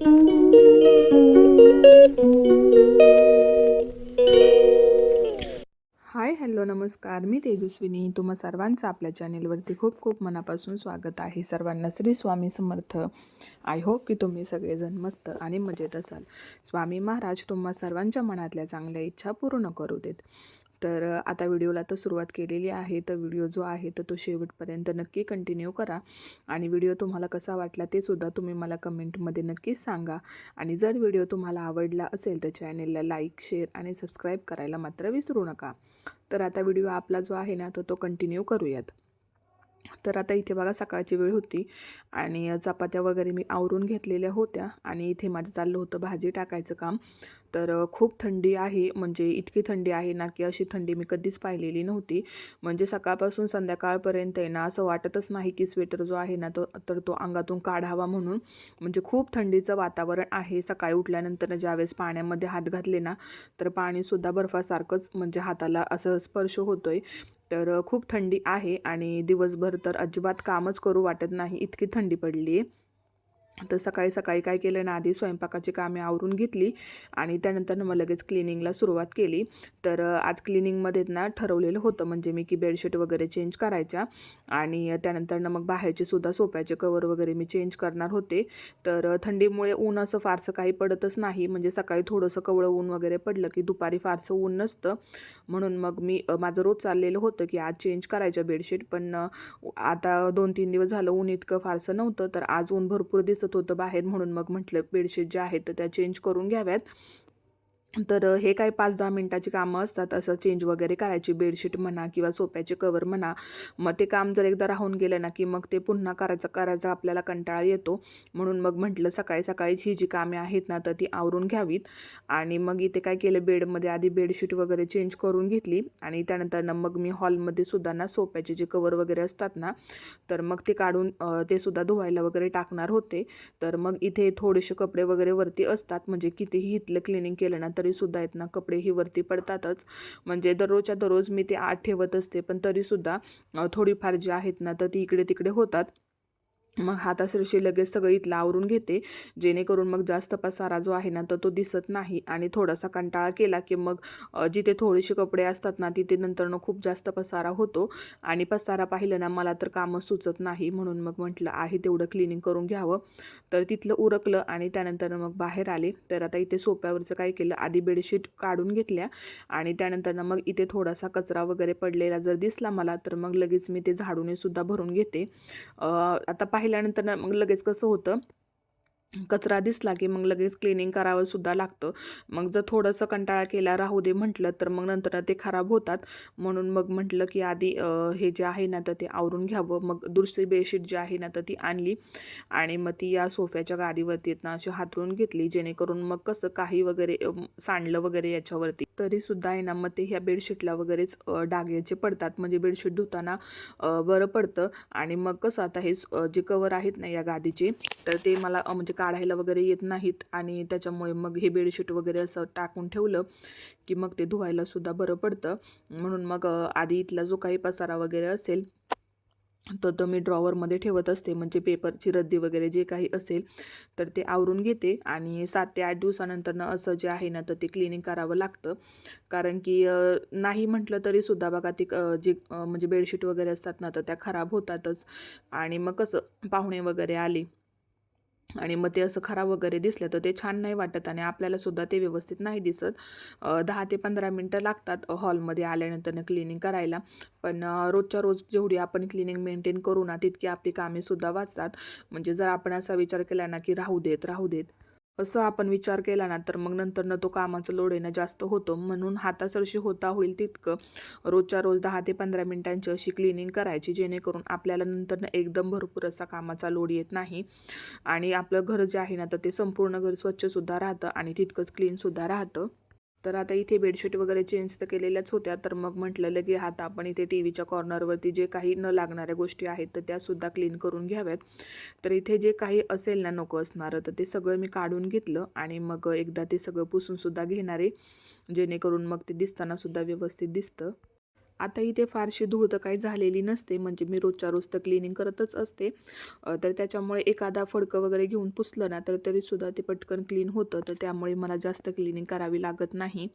Hi hello नमस्कार. मी तेजस्विनी. तुम्हा सर्वांचं आपल्या चॅनेलवरती खूप खूप मनापासून स्वागत आहे. सर्वांना श्री स्वामी समर्थ. आय होप की तुम्ही सगळेजण मस्त आणि मजेत असाल. स्वामी महाराज तुम्हा सर्वांच्या मनातल्या चांगल्या इच्छा पूर्ण करू देत. तर आता व्हिडिओला तर सुरुवात केलेली आहे. तर व्हिडिओ जो आहे तर तो शेवटपर्यंत नक्की कंटिन्यू करा. आणि व्हिडिओ तुम्हाला कसा वाटला ते सुद्धा तुम्ही मला कमेंटमध्ये नक्कीच सांगा. आणि जर व्हिडिओ तुम्हाला आवडला असेल तर चॅनेलला लाईक शेअर आणि सबस्क्राईब करायला मात्र विसरू नका. तर आता व्हिडिओ आपला जो आहे ना तर तो कंटिन्यू करूयात. तर आता इथे बघा सकाळची वेळ होती. आणि चपात्या वगैरे मी आवरून घेतलेल्या होत्या. आणि इथे माझं चाललं होतं भाजी टाकायचं काम. तर खूप थंडी आहे. म्हणजे इतकी थंडी आहे ना की अशी थंडी मी कधीच पाहिलेली नव्हती. म्हणजे सकाळपासून संध्याकाळपर्यंत आहे ना असं वाटतच नाही की स्वेटर जो आहे ना तो तर तो अंगातून काढावा म्हणून. म्हणजे खूप थंडीचं वातावरण आहे. सकाळी उठल्यानंतर ज्यावेळेस पाण्यामध्ये हात घातले ना तर पाणीसुद्धा बर्फासारखंच म्हणजे हाताला असं स्पर्श होतोय. तर खूप थंडी आहे आणि दिवसभर तर अजिबात कामच करू वाटत नाही. इतकी थंडी पडली आहे तर सकाळी सकाळी काय केलं ना आधी स्वयंपाकाची कामे आवरून घेतली आणि त्यानंतर मग लगेच क्लिनिंगला सुरुवात केली. तर आज क्लिनिंगमध्ये ना ठरवलेलं होतं म्हणजे मी की बेडशीट वगैरे चेंज करायच्या आणि त्यानंतर मग बाहेरचे सुद्धा सोप्याचे कवर वगैरे मी चेंज करणार होते. तर थंडीमुळे ऊन असं फारसं काही पडतच नाही म्हणजे सकाळी थोडंसं कवळं ऊन वगैरे पडलं की दुपारी फारसं ऊन नसतं. म्हणून मग मी माझं रोज चाललेलं होतं की आज चेंज करायच्या बेडशीट पण आता दोन तीन दिवस झालं ऊन इतकं फारसं नव्हतं तर आज ऊन भरपूर दिसत होतं बाहेर म्हणून मग म्हटलं बेडशीट ज्या आहेत तर त्या चेंज करून घ्याव्यात. तर हे काय पाच दहा मिनटाची कामं असतात. असं चेंज वगैरे करायची बेडशीट म्हणा किंवा सोप्याचे कवर म्हणा. मग ते काम जर एकदा राहून गेलं ना की मग ते पुन्हा करायचं करायचं आपल्याला कंटाळा येतो. म्हणून मग म्हटलं सकाळी सकाळीच ही जी कामे आहेत ना तर ती आवरून घ्यावीत. आणि मग इथे काय केलं बेडमध्ये आधी बेडशीट वगैरे चेंज करून घेतली. आणि त्यानंतर ना मग मी हॉलमध्ये सुद्धा ना सोप्याचे जे कवर वगैरे असतात ना तर मग ते काढून ते सुद्धा धुवायला वगैरे टाकणार होते. तर मग इथे थोडेसे कपडे वगैरे वरती असतात. म्हणजे कितीही इथलं क्लिनिंग केलं ना तरीसुद्धा आहेत ना कपडे ही वरती पडतातच. म्हणजे दररोजच्या दररोज मी ते आत ठेवत असते पण तरीसुद्धा थोडीफार जी आहेत ना तर ती इकडे तिकडे होतात. मग हातासरशी लगेच सगळं इथलं आवरून घेते. जेणेकरून मग जास्त पसारा जो आहे ना तर तो दिसत नाही. आणि थोडासा कंटाळा केला की मग जिथे थोडेसे कपडे असतात ना तिथे नंतरनं खूप जास्त पसारा होतो. आणि पसारा पाहिलं ना मला तर कामं सुचत नाही म्हणून मग म्हटलं आहे तेवढं क्लिनिंग करून घ्यावं. तर तिथलं उरकलं आणि त्यानंतर मग बाहेर आले. तर आता इथे सोप्यावरचं काय केलं आधी बेडशीट काढून घेतल्या. आणि त्यानंतरनं मग इथे थोडासा कचरा वगैरे पडलेला जर दिसला मला तर मग लगेच मी ते झाडूने सुद्धा भरून घेते. आता पाहिल्यानंतर ना मग लगेच कसं होतं कचरा दिसला की मग लगेच क्लिनिंग करावं सुद्धा लागतं. मग जर थोडंसं कंटाळा केला राहू दे म्हटलं तर मग नंतर ते खराब होतात. म्हणून मग म्हटलं की आधी हे जे आहे ना तर ते आवरून घ्यावं. मग दुसरी बेडशीट जी आहे ना तर ती आणली. आणि मग ती या सोफ्याच्या गादीवरती ना अशी हातरून घेतली जेणेकरून मग कसं काही वगैरे सांडलं वगैरे याच्यावरती. तरीसुद्धा आहे ना मग ते ह्या बेडशीटला वगैरेच अ, पडतात. म्हणजे बेडशीट धुताना बरं पडतं. आणि मग कसं आता हे जे कवर आहेत ना या गादीचे तर ते मला म्हणजे काढायला वगैरे येत नाहीत. आणि त्याच्यामुळे मग हे बेडशीट वगैरे असं टाकून ठेवलं की मग ते धुवायला सुद्धा बरं पडतं. म्हणून मग आधी इथला जो काही पसारा वगैरे असेल तर तो मी ड्रॉवरमध्ये ठेवत असते. म्हणजे पेपरची रद्दी वगैरे जे काही असेल तर ते आवरून घेते आणि सात ते आठ दिवसानंतरनं असं जे आहे ना तर ते क्लिनिंग करावं लागतं. कारण की नाही म्हटलं तरीसुद्धा बघा ती जे म्हणजे बेडशीट वगैरे असतात ना तर त्या खराब होतातच. आणि मग कसं पाहुणे वगैरे आले आणि मग ते असं खराब वगैरे दिसलं तर ते छान नाही वाटत आणि आपल्यालासुद्धा ते व्यवस्थित नाही दिसत. दहा ते पंधरा मिनटं लागतात हॉलमध्ये आल्यानंतर क्लिनिंग करायला. पण रोजच्या रोज जेवढी आपण क्लिनिंग मेंटेन करू ना तितकी आपली कामेसुद्धा वाचतात. म्हणजे जर आपण असा विचार केला ना की राहू देत राहू देत. असं आपण विचार केला ना तर मग नंतर तो कामाचं लोड येणं जास्त होतो. म्हणून हातासरशी होता होईल तितकं रोजच्या रोज दहा ते पंधरा मिनटांची अशी क्लिनिंग करायची जेणेकरून आपल्याला नंतर एकदम भरपूर असा कामाचा लोड येत नाही. आणि आपलं घर जे आहे ना तर ते संपूर्ण घर स्वच्छसुद्धा राहतं आणि तितकंच क्लीनसुद्धा राहतं. तर आता इथे बेडशीट वगैरे चेंज तर केलेल्याच होत्या. तर मग म्हटलं की आता आपण इथे टी व्हीच्या कॉर्नरवरती जे काही न लागणाऱ्या गोष्टी आहेत तर त्यासुद्धा क्लीन करून घ्याव्यात. तर इथे जे काही असेल ना नको असणारं तर ते सगळं मी काढून घेतलं आणि मग एकदा ते सगळं पुसूनसुद्धा घेणारे जेणेकरून मग ते दिसतानासुद्धा व्यवस्थित दिसतं. आता इथे फारशी धूळ तर काही झालेली नसते. म्हणजे मी रोजच्या रोज तर क्लिनिंग करतच असते. तर त्याच्यामुळे एखादा फडकं वगैरे घेऊन पुसलं ना तर तरीसुद्धा ते पटकन क्लीन होतं. तर त्यामुळे मला जास्त क्लिनिंग करावी लागत नाही.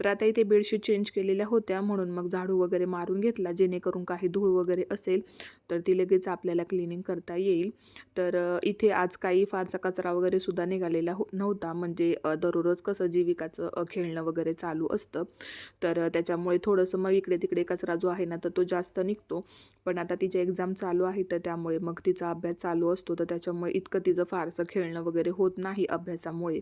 तर आता इथे बेडशीट चेंज केलेल्या होत्या. म्हणून मग झाडू वगैरे मारून घेतला. जेणेकरून काही धूळ वगैरे असेल तर ती लगेच आपल्याला क्लिनिंग करता येईल. तर इथे आज काही फारसा कचरा वगैरे सुद्धा निघालेला हो नव्हता. म्हणजे दररोज कसं जीविकाचं खेळणं वगैरे चालू असतं. तर त्याच्यामुळे थोडंसं मग इकडे तिकडे कचरा जो आहे ना तर तो जास्त निघतो. पण आता तिचे एक्झाम चालू आहे तर त्यामुळे मग तिचा अभ्यास चालू असतो. तर त्याच्यामुळे इतकं तिचं फारसं खेळणं वगैरे होत नाही अभ्यासामुळे.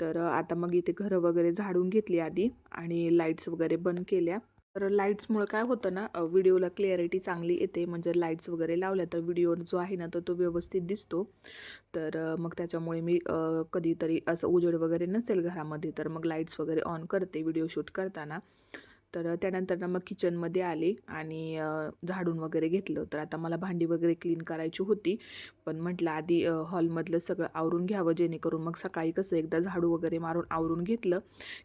तर आता मग इथे घरं वगैरे झाडून घेतली आधी आणि लाईट्स वगैरे बंद केल्या. तर लाईट्समुळं काय होतं ना व्हिडिओला क्लिअरिटी चांगली येते. म्हणजे लाईट्स वगैरे लावल्या तर व्हिडिओ जो आहे ना तर तो व्यवस्थित दिसतो. तर मग त्याच्यामुळे मी कधीतरी असं उजेड वगैरे नसेल घरामध्ये तर मग लाईट्स वगैरे ऑन करते व्हिडिओ शूट करताना. तर त्यानंतर ना मग किचनमध्ये आले आणि झाडून वगैरे घेतलं. तर आता मला भांडी वगैरे क्लीन करायची होती. पण म्हटलं आधी हॉलमधलं सगळं आवरून घ्यावं जेणेकरून मग सकाळी कसं एकदा झाडू वगैरे मारून आवरून घेतलं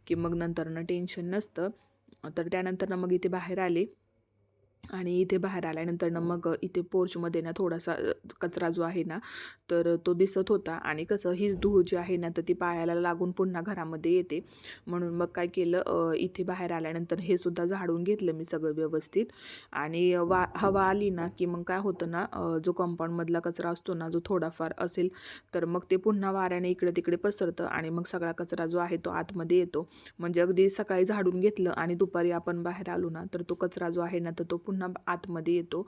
की मग नंतरनं टेन्शन नसतं. तर त्यानंतर ना मग इथे बाहेर आले. आणि इथे बाहेर आल्यानंतर ना मग इथे पोर्चमध्ये ना थोडासा कचरा जो आहे ना तर तो दिसत होता. आणि कसं हीच धूळ जी आहे ना तर ती पायाला लागून पुन्हा घरामध्ये येते. म्हणून मग काय केलं इथे बाहेर आल्यानंतर हे सुद्धा झाडून घेतलं मी सगळं व्यवस्थित. आणि वा हवा आली ना की मग काय होतं ना जो कंपाऊंडमधला कचरा असतो ना जो थोडाफार असेल तर मग ते पुन्हा वाऱ्याने इकडे तिकडे पसरतं आणि मग सगळा कचरा जो आहे तो आतमध्ये येतो. म्हणजे अगदी सकाळी झाडून घेतलं आणि दुपारी आपण बाहेर आलो ना तर तो कचरा जो आहे ना तर तो पुन्हा आतमध्ये येतो.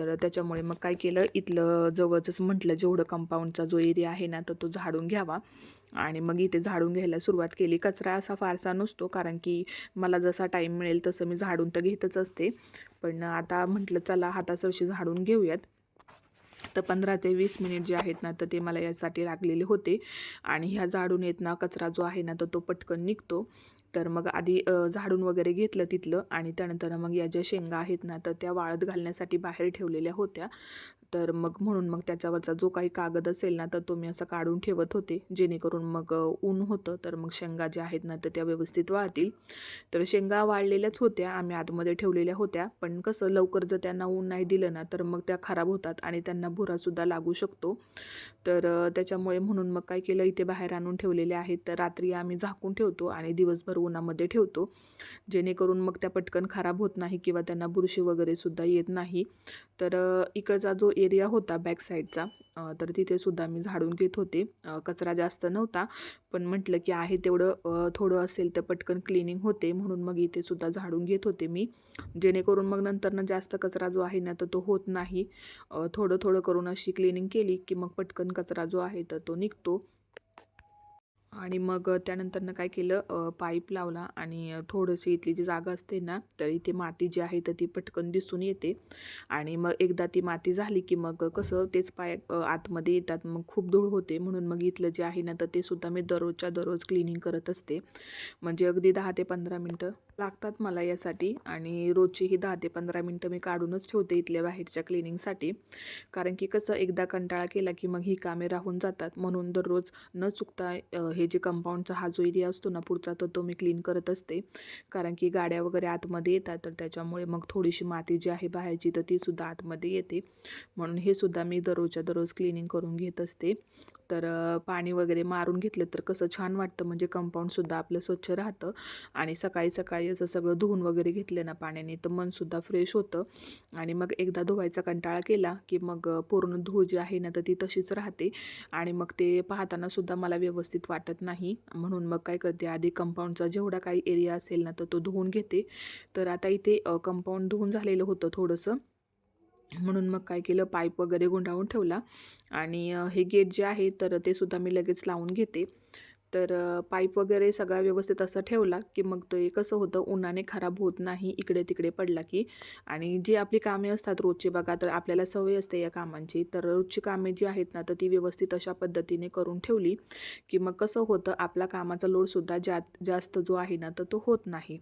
तर त्याच्यामुळे मग काय केलं इथलं जवळच म्हटलं जेवढं कंपाऊंडचा जो एरिया आहे ना तर तो झाडून घ्यावा. आणि मग इथे झाडून घ्यायला सुरुवात केली. कचरा असा फारसा नसतो कारण की मला जसा टाईम मिळेल तसं मी झाडून तर घेतच असते. पण आता म्हटलं चला हातासरशी झाडून घेऊयात. तर पंधरा ते वीस मिनिट जे आहेत ना तर ते मला यासाठी लागलेले होते. आणि ह्या झाडून येत ना कचरा जो आहे ना तर तो पटकन निघतो. तर मग आधी झाडून वगैरे घेतलं तिथलं आणि त्यानंतर मग या ज्या शेंगा आहेत ना तर त्या वाळत घालण्यासाठी बाहेर ठेवलेल्या होत्या. तर मग म्हणून मग त्याच्यावरचा जो काही कागद असेल ना तर तो मी असं काढून ठेवत होते. जेणेकरून मग ऊन होतं तर मग शेंगा ज्या आहेत ना तर त्या व्यवस्थित वाळतील. तर शेंगा वाळलेल्याच होत्या आम्ही आतमध्ये ठेवलेल्या होत्या. पण कसं लवकर जर त्यांना ऊन नाही दिलं ना तर मग त्या खराब होतात आणि त्यांना भुरासुद्धा लागू शकतो. तर त्याच्यामुळे म्हणून मग काय केलं इथे बाहेर आणून ठेवलेले आहेत. तर रात्री आम्ही झाकून ठेवतो आणि दिवसभर उन्हामध्ये ठेवतो. जेणेकरून मग त्या पटकन खराब होत नाही किंवा त्यांना बुरशी वगैरे सुद्धा येत नाही. तर इकडचा जो एरिया होता बॅक साईडचा तर तिथे सुद्धा मी झाडून घेत होते. कचरा जास्त नव्हता. पण म्हटलं की आहे तेवढं थोडं असेल तर पटकन क्लिनिंग होते. म्हणून मग इथे सुद्धा झाडून घेत होते मी. जेणेकरून मग नंतरनं जास्त कचरा जो आहे ना तर तो होत नाही. थोडं थोडं करून अशी क्लिनिंग केली की मग पटकन कचरा जो आहे तर तो निघतो. आणि मग त्यानंतरनं काय केलं पाईप लावला आणि थोडंशी इथली जी जागा असते ना तर इथे माती जी आहे तर ती पटकन दिसून येते. आणि मग एकदा ती माती झाली की मग कसं तेच पाय आतमध्ये येतात मग खूप धूळ होते. म्हणून मग इथलं जे आहे ना तर ते सुद्धा मी दररोजच्या दररोज क्लिनिंग करत असते. म्हणजे अगदी दहा ते पंधरा मिनटं लागतात मला यासाठी. आणि रोजची ही दहा ते पंधरा मिनटं मी काढूनच ठेवते इथल्या बाहेरच्या क्लिनिंगसाठी. कारण की कसं एकदा कंटाळा केला की मग ही कामे राहून जातात. म्हणून दररोज न चुकता हे जे कंपाऊंडचा हा जो एरिया असतो ना पुढचा तर तो मी क्लीन करत असते. कारण की गाड्या वगैरे आतमध्ये येतात तर त्याच्यामुळे मग थोडीशी माती जी आहे बाहेरची तर ती सुद्धा आतमध्ये येते. म्हणून हे सुद्धा मी दररोजच्या दररोज क्लिनिंग करून घेत असते. तर पाणी वगैरे मारून घेतलं तर कसं छान वाटतं. म्हणजे कंपाऊंडसुद्धा आपलं स्वच्छ राहतं. आणि सकाळी सकाळी असं सगळं धुवून वगैरे घेतलं ना पाण्याने तर मनसुद्धा फ्रेश होतं. आणि मग एकदा धुवायचा कंटाळा केला की मग पूर्ण धूळ जी आहे ना तर ती तशीच राहते. आणि मग ते पाहताना सुद्धा मला व्यवस्थित वाटत नाही. म्हणून मग काय करते आधी कंपाऊंडचा जेवढा काही एरिया असेल ना तर तो धुवून घेते. तर आता इथे कंपाऊंड धुवून झालेलं होतं थोडंसं. म्हणून मग काय केलं पाईप वगैरे गुंडाळून ठेवला. आणि हे गेट जे आहे तर ते सुद्धा मी लगेच लावून घेते. तर पाईप वगैरे सगळा व्यवस्थित असं ठेवला की मग ते कसं होतं उन्हाने खराब होत नाही इकडे तिकडे पडला की. आणि जी आपली कामे असतात रोजची बघा तर आपल्याला सवय असते या कामांची. तर रोजची कामे जी आहेत ना तर ती व्यवस्थित अशा पद्धतीने करून ठेवली की मग कसं होतं आपला कामाचा लोडसुद्धा जा जास्त जो आहे ना तर तो होत नाही.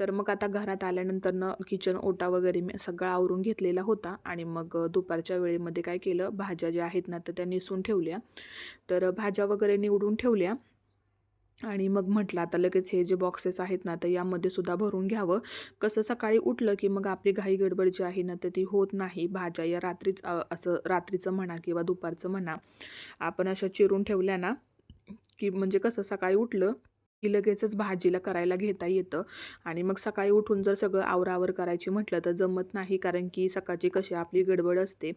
तर मग आता घरात आल्यानंतरनं किचन ओटा वगैरे मी सगळा आवरून घेतलेला होता. आणि मग दुपारच्या वेळेमध्ये काय केलं भाज्या ज्या आहेत ना तर त्या निसून ठेवल्या. तर भाज्या वगैरे निवडून ठेवल्या. आणि मग म्हटलं आता लगेच हे जे बॉक्सेस आहेत ना तर यामध्ये सुद्धा भरून घ्यावं. कसं सकाळी उठलं की मग आपली घाई गडबड जी आहे ना तर ती होत नाही. भाज्या या रात्रीच असं रात्रीचं म्हणा किंवा दुपारचं म्हणा आपण अशा चिरून ठेवल्या ना की म्हणजे कसं सकाळी उठलं की लगेचच भाजीला करायला घेता येतं. आणि मग सकाळी उठून जर सगळं आवरावर करायची म्हटलं तर जमत नाही कारण की सकाळची कशी आपली गडबड असते.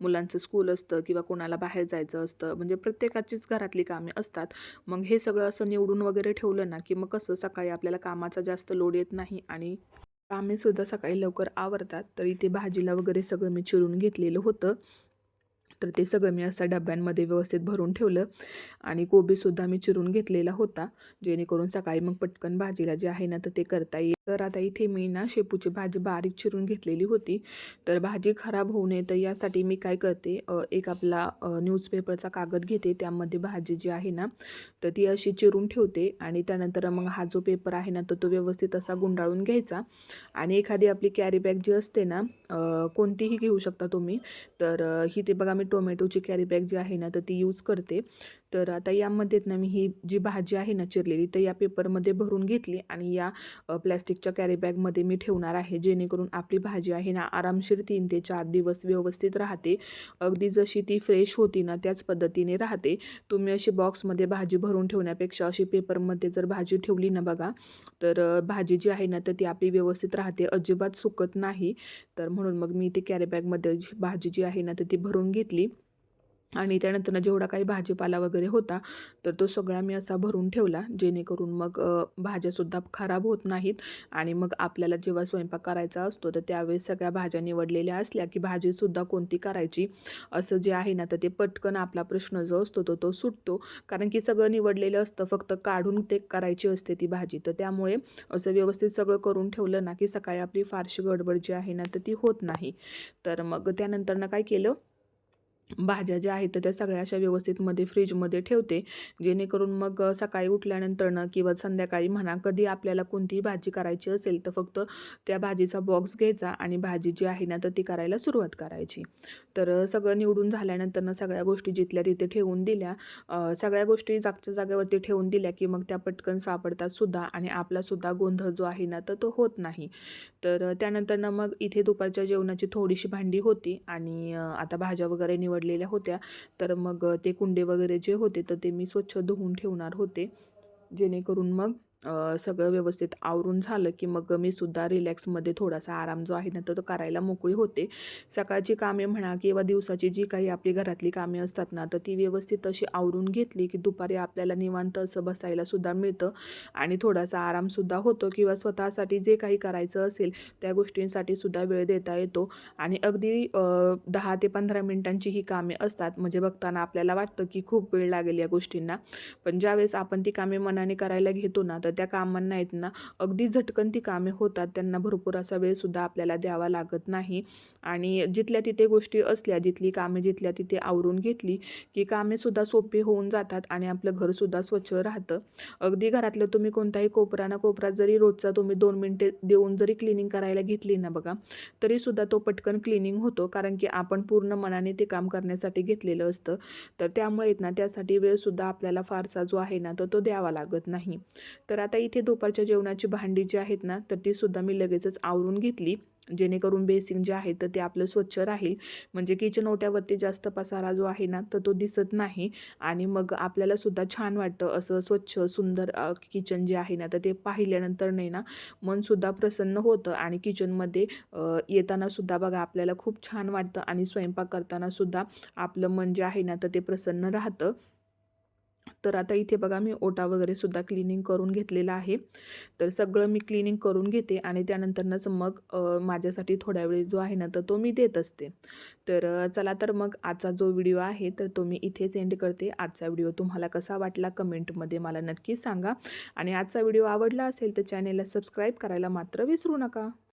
मुलांचं स्कूल असतं किंवा कोणाला बाहेर जायचं असतं. म्हणजे प्रत्येकाचीच घरातली कामे असतात. मग हे सगळं असं निवडून वगैरे ठेवलं ना की मग कसं सकाळी आपल्याला कामाचा जास्त लोड येत नाही आणि कामेसुद्धा सकाळी लवकर आवरतात. तर इथे भाजीला वगैरे सगळं मी चिरून घेतलेलं होतं. तर ते सगळं मी असं डब्यांमध्ये व्यवस्थित भरून ठेवलं आणि कोबीसुद्धा मी चिरून घेतलेला होता जेणेकरून सकाळी मग पटकन भाजीला जे आहे ना तर ते करता येईल. तर आता इथे मी ना शेपूची भाजी बारीक चिरून घेतलेली होती. तर भाजी खराब होऊ नये तर यासाठी मी काय करते एक आपला न्यूजपेपरचा कागद घेते त्यामध्ये भाजी जी आहे ना तर ती अशी चिरून ठेवते आणि त्यानंतर मग हा जो पेपर आहे ना तर तो व्यवस्थित असा गुंडाळून घ्यायचा. आणि एखादी आपली कॅरी बॅग जी असते ना कोणतीही घेऊ शकता तुम्ही तर ही ते बघा मी टोमॅटोची कॅरी बॅग जी आहे ना तर ती यूज करते. तर आता यामध्ये ना मी ही जी भाजी आहे ना चिरलेली तर या पेपरमध्ये भरून घेतली आणि या प्लॅस्टिकच्या कॅरीबॅगमध्ये मी ठेवणार आहे जेणेकरून आपली भाजी आहे ना आरामशीर तीन ते चार दिवस व्यवस्थित राहते. अगदी जशी ती फ्रेश होती ना त्याच पद्धतीने राहते. तुम्ही अशी बॉक्समध्ये भाजी भरून ठेवण्यापेक्षा अशी पेपरमध्ये जर भाजी ठेवली ना बघा तर भाजी जी आहे ना तर ती आपली व्यवस्थित राहते अजिबात सुकत नाही. तर म्हणून मग मी ती कॅरीबॅगमध्ये जी भाजी जी आहे ना तर ती भरून घेतली. आणि त्यानंतर जेवढा काही भाजीपाला वगैरे होता तर तो सगळा मी असा भरून ठेवला जेणेकरून मग भाज्यासुद्धा खराब होत नाहीत आणि मग आपल्याला जेव्हा स्वयंपाक करायचा असतो तर त्यावेळेस सगळ्या भाज्या निवडलेल्या असल्या की भाजीसुद्धा कोणती करायची? असं जे आहे ना तर ते पटकन आपला प्रश्न जो असतो तो तो सुटतो. कारण की सगळं निवडलेलं असतं फक्त काढून ते करायची असते ती भाजी. तर त्यामुळे असं व्यवस्थित सगळं करून ठेवलं ना की सकाळी आपली फारशी गडबड जी आहे ना तर ती होत नाही. तर मग त्यानंतरनं काय केलं भाज्या ज्या आहेत तर त्या सगळ्या अशा व्यवस्थितमध्ये फ्रीजमध्ये ठेवते. जेणेकरून मग सकाळी उठल्यानंतरनं किंवा संध्याकाळी म्हणा कधी आपल्याला कोणतीही भाजी करायची असेल तर फक्त त्या भाजीचा बॉक्स घ्यायचा आणि भाजी जी आहे ना तर ती करायला सुरुवात करायची. तर सगळं निवडून झाल्यानंतरनं सगळ्या गोष्टी जिथल्या तिथे ठेवून दिल्या सगळ्या गोष्टी जागच्या जागेवरती ठेवून दिल्या की मग त्या पटकन सापडतात सुद्धा आणि आपलासुद्धा गोंधळ जो आहे ना तर तो होत नाही. तर त्यानंतरनं मग इथे दुपारच्या जेवणाची थोडीशी भांडी होती आणि आता भाज्या वगैरे निवडलेल्या होत्या. तर मग ते कुंडे वगैरे जे होते तर ते मी स्वच्छ धुवून ठेवणार होते. जेणेकरून मग सगळं व्यवस्थित आवरून झालं की मग मी सुद्धा रिलॅक्समध्ये थोडासा आराम जो आहे ना तर तो करायला मोकळी होते. सकाळची कामे म्हणा किंवा दिवसाची जी काही आपली घरातली कामे असतात ना तर ती व्यवस्थित अशी आवरून घेतली की दुपारी आपल्याला निवांत असं बसायला सुद्धा मिळतं आणि थोडासा आरामसुद्धा होतो किंवा स्वतःसाठी जे काही करायचं असेल त्या गोष्टींसाठी सुद्धा वेळ देता येतो. आणि अगदी दहा ते पंधरा मिनिटांची ही कामे असतात. म्हणजे बघताना आपल्याला वाटतं की खूप वेळ लागेल या गोष्टींना. पण ज्यावेळेस आपण ती कामे मनाने करायला घेतो ना तर त्या कामांना आहेत ना अगदी झटकन ती कामे होतात. त्यांना भरपूर असा वेळसुद्धा आपल्याला द्यावा लागत नाही. आणि जिथल्या तिथे गोष्टी असल्या जिथली कामे जिथल्या तिथे आवरून घेतली की कामेसुद्धा सोपी होऊन जातात आणि आपलं घरसुद्धा स्वच्छ राहतं. अगदी घरातलं तुम्ही कोणताही कोपरा ना कोपरा जरी रोजचा तुम्ही दोन मिनटे देऊन जरी क्लिनिंग करायला घेतली ना बघा तरीसुद्धा तो पटकन क्लिनिंग होतो. कारण की आपण पूर्ण मनाने ते काम करण्यासाठी घेतलेलं असतं. तर त्यामुळे ना त्यासाठी वेळसुद्धा आपल्याला फारसा जो आहे ना तर तो द्यावा लागत नाही. तर तर आता इथे दुपारच्या जेवणाची भांडी जी आहेत ना तर ती सुद्धा मी लगेचच आवरून घेतली. जेणेकरून बेसिन जे आहे तर ते आपलं स्वच्छ राहील. म्हणजे किचन ओट्यावरती जास्त पसारा जो आहे ना तर तो दिसत नाही. आणि मग आपल्याला सुद्धा छान वाटतं असं स्वच्छ सुंदर किचन जे आहे ना तर ते पाहिल्यानंतर नाही ना मनसुद्धा प्रसन्न होतं. आणि किचनमध्ये येताना सुद्धा बघा आपल्याला खूप छान वाटतं. आणि स्वयंपाक करताना सुद्धा आपलं मन जे आहे ना तर ते प्रसन्न राहतं. तर आता इथे बघा मी ओटा वगैरे सुद्धा क्लिनिंग करून घेतलेला आहे. तर सगळं मी क्लिनिंग करून घेते आणि त्यानंतरनंच मग माझ्यासाठी थोड्या वेळ जो आहे ना तर तो मी देत असते. तर चला तर मग आजचा जो व्हिडिओ आहे तर तो मी इथेच एंड करते. आजचा व्हिडिओ तुम्हाला कसा वाटला कमेंटमध्ये मला नक्की सांगा. आणि आजचा व्हिडिओ आवडला असेल तर चॅनेलला सबस्क्राईब करायला मात्र विसरू नका.